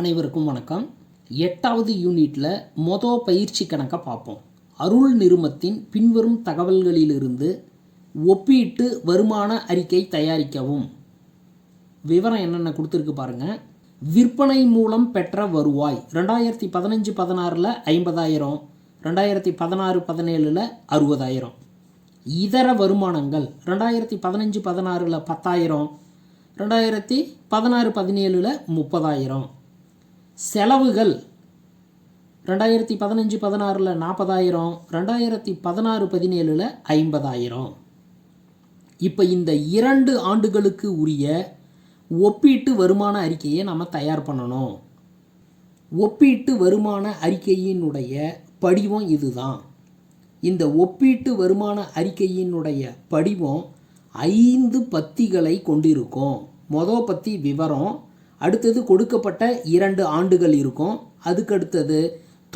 அனைவருக்கும் வணக்கம். எட்டாவது யூனிட்டில் மொத பயிற்சி கணக்கை பார்ப்போம். அருள் நிறுமத்தின் பின்வரும் தகவல்களிலிருந்து ஒப்பீட்டு வருமான அறிக்கை தயாரிக்கவும். விவரம் என்னென்ன கொடுத்துருக்கு பாருங்க. விற்பனை மூலம் பெற்ற வருவாய் ரெண்டாயிரத்தி பதினஞ்சு பதினாறில் ஐம்பதாயிரம் ரெண்டாயிரத்தி பதினாறு பதினேழில் அறுபதாயிரம். இதர வருமானங்கள் ரெண்டாயிரத்தி பதினஞ்சு பதினாறில் பத்தாயிரம் ரெண்டாயிரத்தி பதினாறு பதினேழில் முப்பதாயிரம். செலவுகள் ரெண்டாயிரத்தி பதினஞ்சு பதினாறில் நாற்பதாயிரம் ரெண்டாயிரத்தி பதினாறு பதினேழில் ஐம்பதாயிரம். இப்போ இந்த இரண்டு ஆண்டுகளுக்கு உரிய ஒப்பீட்டு வருமான அறிக்கையை நம்ம தயார் பண்ணணும். ஒப்பீட்டு வருமான அறிக்கையினுடைய படிவம் இதுதான். இந்த ஒப்பீட்டு வருமான அறிக்கையினுடைய படிவம் ஐந்து பத்திகளை கொண்டிருக்கும். மொதல் பத்தி விவரம் அடுத்தது கொடுக்கப்பட்ட இரண்டு ஆண்டுகள் இருக்கும். அதுக்கடுத்தது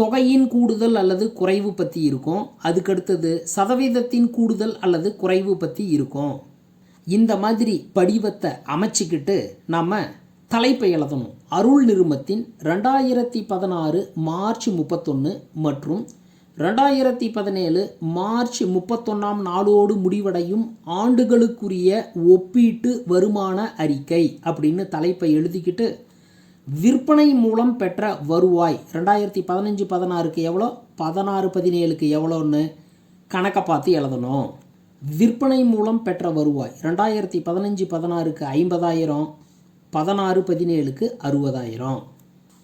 தொகையின் கூடுதல் அல்லது குறைவு பற்றி இருக்கும். அதுக்கடுத்தது சதவீதத்தின் கூடுதல் அல்லது குறைவு பற்றி இருக்கும். இந்த மாதிரி படிவத்தை அமைச்சிக்கிட்டு நாம் தலைப்பை எழுதணும். அருள் நிறுமத்தின் ரெண்டாயிரத்தி பதினாறு மார்ச் முப்பத்தொன்று மற்றும் ரெண்டாயிரத்தி பதினேழு மார்ச் முப்பத்தொன்னாம் நாளோடு முடிவடையும் ஆண்டுகளுக்குரிய ஒப்பீட்டு வருமான அறிக்கை அப்படின்னு தலைப்பை எழுதிக்கிட்டு விற்பனை மூலம் பெற்ற வருவாய் ரெண்டாயிரத்தி பதினஞ்சு பதினாறுக்கு எவ்வளோ? பதினாறு பதினேழுக்கு எவ்வளோன்னு கணக்கை பார்த்து எழுதணும். விற்பனை மூலம் பெற்ற வருவாய் ரெண்டாயிரத்தி பதினஞ்சு பதினாறுக்கு ஐம்பதாயிரம் பதினாறு பதினேழுக்கு அறுபதாயிரம்.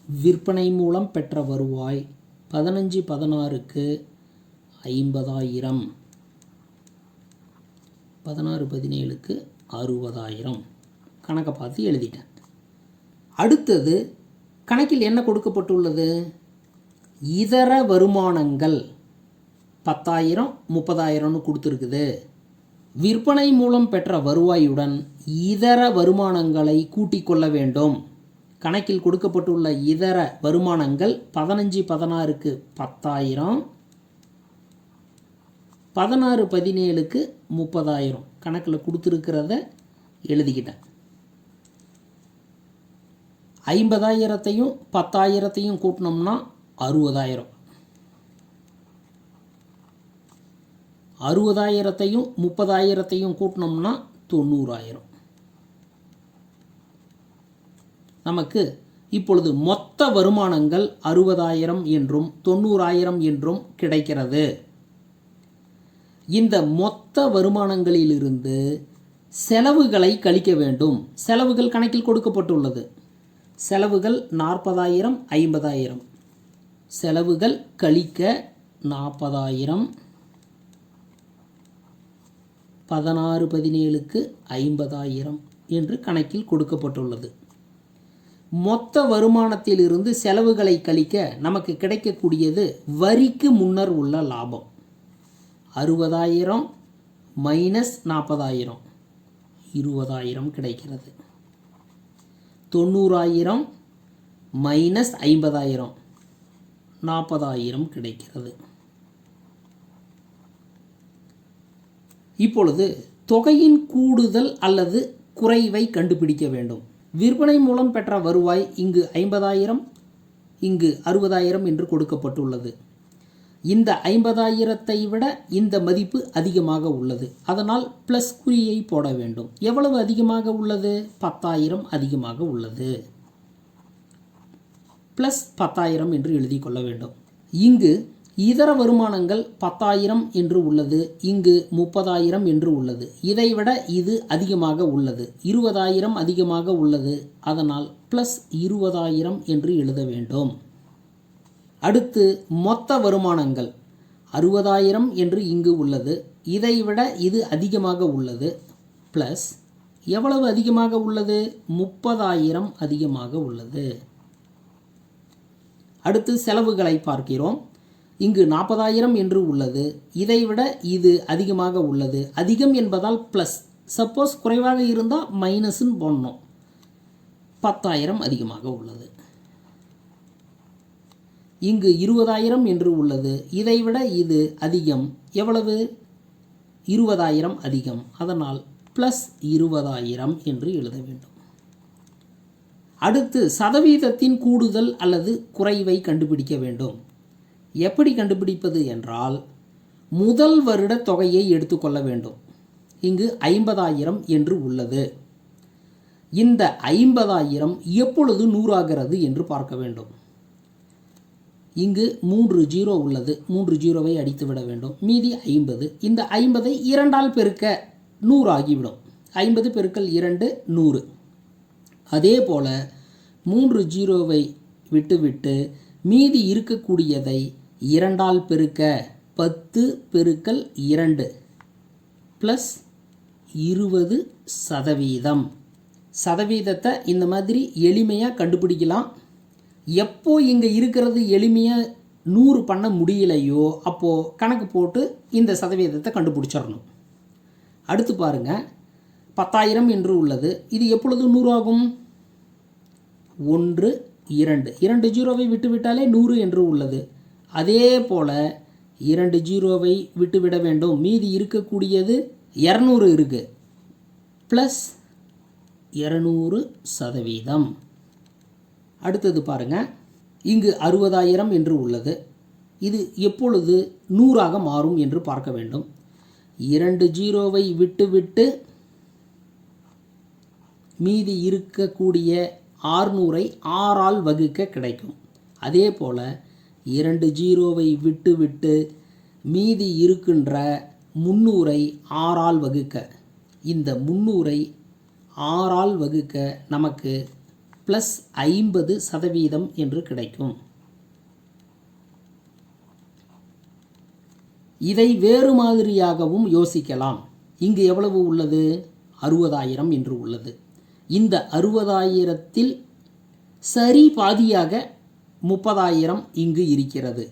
விற்பனை மூலம் பெற்ற வருவாய் பதினஞ்சு பதினாறுக்கு ஐம்பதாயிரம். பதினாறு பதினேழுக்கு அறுபதாயிரம். கணக்கை பார்த்து எழுதிட்டேன். அடுத்தது கணக்கில் என்ன கொடுக்கப்பட்டுள்ளது? இதர வருமானங்கள் பத்தாயிரம் முப்பதாயிரம்னு கொடுத்துருக்குது. விற்பனை மூலம் பெற்ற வருவாயுடன் இதர வருமானங்களை கூட்டிக் கொள்ள வேண்டும். கணக்கில் கொடுக்கப்பட்டுள்ள இதர வருமானங்கள் பதினஞ்சு பதினாறுக்கு பத்தாயிரம். பதினாறு பதினேழுக்கு முப்பதாயிரம். கணக்கில் கொடுத்துருக்கிறத எழுதிக்கிட்டேன். ஐம்பதாயிரத்தையும் பத்தாயிரத்தையும் கூட்டினோம்னா அறுபதாயிரம். அறுபதாயிரத்தையும் முப்பதாயிரத்தையும் கூட்டினோம்னா தொண்ணூறாயிரம். நமக்கு இப்பொழுது மொத்த வருமானங்கள் அறுபதாயிரம் என்றும் தொண்ணூறாயிரம் என்றும் கிடைக்கிறது. இந்த மொத்த வருமானங்களிலிருந்து செலவுகளை கழிக்க வேண்டும். செலவுகள் கணக்கில் கொடுக்கப்பட்டுள்ளது. செலவுகள் நாற்பதாயிரம் ஐம்பதாயிரம். செலவுகள் கழிக்க நாற்பதாயிரம். பதினாறு பதினேழுக்கு ஐம்பதாயிரம் என்று கணக்கில் கொடுக்கப்பட்டுள்ளது. மொத்த வருமானத்திலிருந்து செலவுகளை கழிக்க நமக்கு கிடைக்கக்கூடியது வரிக்கு முன்னர் உள்ள லாபம். அறுபதாயிரம் மைனஸ் நாற்பதாயிரம். இருபதாயிரம் கிடைக்கிறது. தொண்ணூறாயிரம் மைனஸ் ஐம்பதாயிரம். நாற்பதாயிரம் கிடைக்கிறது. இப்பொழுது தொகையின் கூடுதல் அல்லது குறைவை கண்டுபிடிக்க வேண்டும். விற்பனை மூலம் பெற்ற வருவாய் இங்கு ஐம்பதாயிரம் இங்கு அறுபதாயிரம் என்று கொடுக்கப்பட்டுள்ளது. இந்த ஐம்பதாயிரத்தை விட இந்த மதிப்பு அதிகமாக உள்ளது. அதனால் ப்ளஸ் குறியை போட வேண்டும். எவ்வளவு அதிகமாக உள்ளது? பத்தாயிரம் அதிகமாக உள்ளது. ப்ளஸ் பத்தாயிரம் என்று எழுதி கொள்ள வேண்டும். இங்கு இதர வருமானங்கள் பத்தாயிரம் என்று உள்ளது இங்கு முப்பதாயிரம் என்று உள்ளது. இதைவிட இது அதிகமாக உள்ளது. இருபதாயிரம் அதிகமாக உள்ளது. அதனால் ப்ளஸ் இருபதாயிரம் என்று எழுத வேண்டும். அடுத்து மொத்த வருமானங்கள். அறுபதாயிரம் என்று இங்கு உள்ளது. இதைவிட இது அதிகமாக உள்ளது. ப்ளஸ் எவ்வளவு அதிகமாக உள்ளது? முப்பதாயிரம் அதிகமாக உள்ளது. அடுத்து செலவுகளை பார்க்கிறோம். இங்கு நாற்பதாயிரம் என்று உள்ளது. இதைவிட இது அதிகமாக உள்ளது. அதிகம் என்பதால் ப்ளஸ் சப்போஸ் குறைவாக இருந்தால் மைனஸ்ன்னு போடணும். பத்தாயிரம் அதிகமாக உள்ளது. இங்கு இருபதாயிரம் என்று உள்ளது. இதைவிட இது அதிகம். எவ்வளவு? இருபதாயிரம் அதிகம். அதனால் ப்ளஸ் இருபதாயிரம் என்று எழுத வேண்டும். அடுத்து சதவீதத்தின் கூடுதல் அல்லது குறைவை கண்டுபிடிக்க வேண்டும். எப்படி கண்டுபிடிப்பது என்றால் முதல் வருட தொகையை எடுத்துக்கொள்ள வேண்டும். இங்கு ஐம்பதாயிரம் என்று உள்ளது. இந்த ஐம்பதாயிரம் எப்பொழுது நூறாகிறது என்று பார்க்க வேண்டும். இங்கு மூன்று ஜீரோ உள்ளது. மூன்று ஜீரோவை அடித்து விட வேண்டும். மீதி ஐம்பது. இந்த ஐம்பதை இரண்டால் பெருக்க நூறு ஆகிவிடும் ஐம்பது பெருக்கல் இரண்டு நூறு. அதே போல மூன்று ஜீரோவை விட்டுவிட்டு மீதி இருக்கக்கூடியதை இரண்டால் பெருக்க பத்து பெருக்கல் இரண்டு ப்ளஸ் இருபது சதவீதம். சதவீதத்தை இந்த மாதிரி எளிமையாக கண்டுபிடிக்கலாம். எப்போ இங்கே இருக்கிறது எளிமையாக நூறு பண்ண முடியலையோ அப்போது கணக்கு போட்டு இந்த சதவீதத்தை கண்டுபிடிச்சிடணும். அடுத்து பாருங்க பத்தாயிரம் என்று உள்ளது. இது எப்பொழுது நூறாகும்? ஒன்று இரண்டு. இரண்டு ஜீரோவை விட்டுவிட்டாலே நூறு என்று உள்ளது. அதே போல் இரண்டு ஜீரோவை விட்டுவிட வேண்டும். மீதி இருக்கக்கூடியது இரநூறு இருக்குது ப்ளஸ் இரநூறு சதவீதம். அடுத்தது பாருங்கள் இங்கு அறுபதாயிரம் என்று உள்ளது. இது எப்பொழுது நூறாக மாறும் என்று பார்க்க வேண்டும். இரண்டு ஜீரோவை விட்டுவிட்டு மீதி இருக்கக்கூடிய ஆறுநூறை ஆறால் வகுக்க கிடைக்கும். அதே போல் இரண்டு ஜீரோவை விட்டுவிட்டு மீதி இருக்கின்ற முந்நூறை ஆறால் வகுக்க. இந்த முந்நூறை ஆறால் வகுக்க நமக்கு ப்ளஸ் ஐம்பது சதவீதம் என்று கிடைக்கும். இதை வேறு மாதிரியாகவும் யோசிக்கலாம். இங்கு எவ்வளவு உள்ளது? அறுபதாயிரம் என்று உள்ளது. இந்த அறுபதாயிரத்தில் சரி பாதியாக முப்பதாயிரம் இங்கு இருக்கிறது.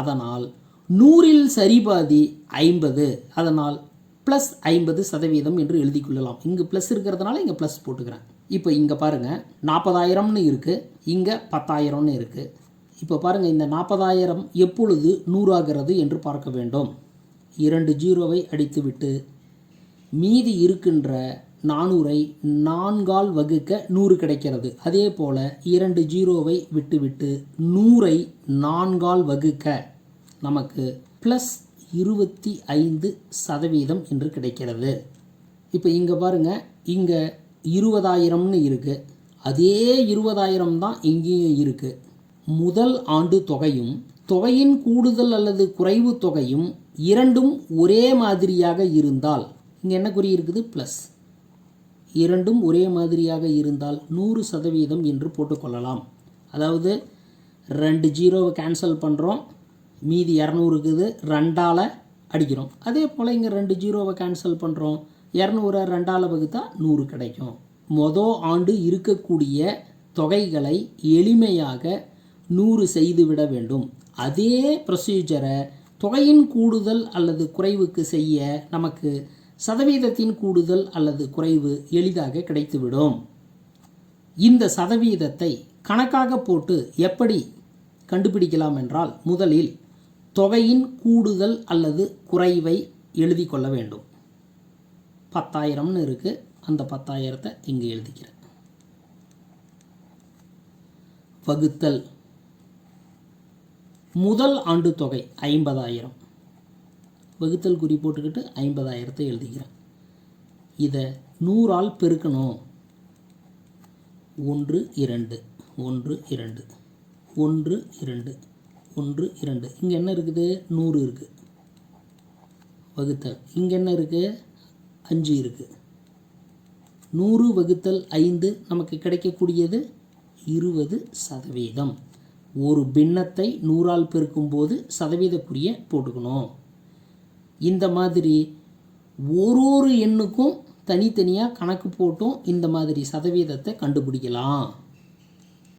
அதனால் நூறில் சரி பாதி ஐம்பது. அதனால் ப்ளஸ் ஐம்பது சதவீதம் என்று எழுதி கொள்ளலாம். இங்கு ப்ளஸ் இருக்கிறதுனால இங்கே ப்ளஸ் போட்டுக்கிறேன். இப்போ இங்கே பாருங்கள் நாற்பதாயிரம்னு இருக்குது இங்கே பத்தாயிரம்னு இருக்குது இப்போ பாருங்கள் இந்த நாற்பதாயிரம் எப்பொழுது நூறாகிறது என்று பார்க்க வேண்டும். இரண்டு ஜீரோவை அடித்துவிட்டு மீதி இருக்கின்ற நானூறை நான்கால் வகுக்க நூறு கிடைக்கிறது. அதே போல் இரண்டு ஜீரோவை விட்டுவிட்டு நூறை நான்கால் வகுக்க நமக்கு ப்ளஸ் இருபத்தி ஐந்து சதவீதம் என்று கிடைக்கிறது. இப்போ இங்கே பாருங்கள் இங்கே இருபதாயிரம்னு இருக்குது அதே இருபதாயிரம் தான் இங்கேயும் இருக்குது முதல் ஆண்டு தொகையும் தொகையின் கூடுதல் அல்லது குறைவு தொகையும் இரண்டும் ஒரே மாதிரியாக இருந்தால் இங்கே என்ன குறி இருக்குது? ப்ளஸ் இரண்டும் ஒரே மாதிரியாக இருந்தால் நூறு சதவீதம் என்று போட்டுக்கொள்ளலாம். அதாவது ரெண்டு ஜீரோவை கேன்சல் பண்ணுறோம் மீதி இரநூறுக்குது ரெண்டால் அடிக்கிறோம். அதே போல் இங்கே ரெண்டு ஜீரோவை கேன்சல் பண்ணுறோம் இரநூறை ரெண்டால் வகுத்தா நூறு கிடைக்கும். மொதல் ஆண்டு இருக்கக்கூடிய தொகைகளை எளிமையாக நூறு செய்துவிட வேண்டும். அதே ப்ரொசீஜரை தொகையின் கூடுதல் அல்லது குறைவுக்கு செய்ய நமக்கு சதவீதத்தின் கூடுதல் அல்லது குறைவு எளிதாக கிடைத்துவிடும். இந்த சதவீதத்தை கணக்காக போட்டு எப்படி கண்டுபிடிக்கலாம் என்றால் முதலில் தொகையின் கூடுதல் அல்லது குறைவை எழுதி கொள்ள வேண்டும். பத்தாயிரம்னு இருக்குது அந்த பத்தாயிரத்தை இங்கே எழுதிக்கிறேன் வகுத்தல். முதல் ஆண்டு தொகை ஐம்பதாயிரம். வகுத்தல் குறி போட்டுக்கிட்டு ஐம்பதாயிரத்தை எழுதிக்கிறேன். இதை நூறால் பெருக்கணும். ஒன்று இரண்டு. ஒன்று இரண்டு. ஒன்று இரண்டு. ஒன்று இரண்டு. இங்கே என்ன இருக்குது? நூறு இருக்குது வகுத்தல். இங்கே என்ன இருக்குது அஞ்சு இருக்குது நூறு வகுத்தல் ஐந்து நமக்கு கிடைக்கக்கூடியது இருபது சதவீதம். ஒரு பின்னத்தை நூறால் பெருக்கும்போது சதவீதக்குரிய போட்டுக்கணும். இந்த மாதிரி ஒரு ஒரு எண்ணுக்கும் தனித்தனியாக கணக்கு போட்டும் இந்த மாதிரி சதவீதத்தை கண்டுபிடிக்கலாம்.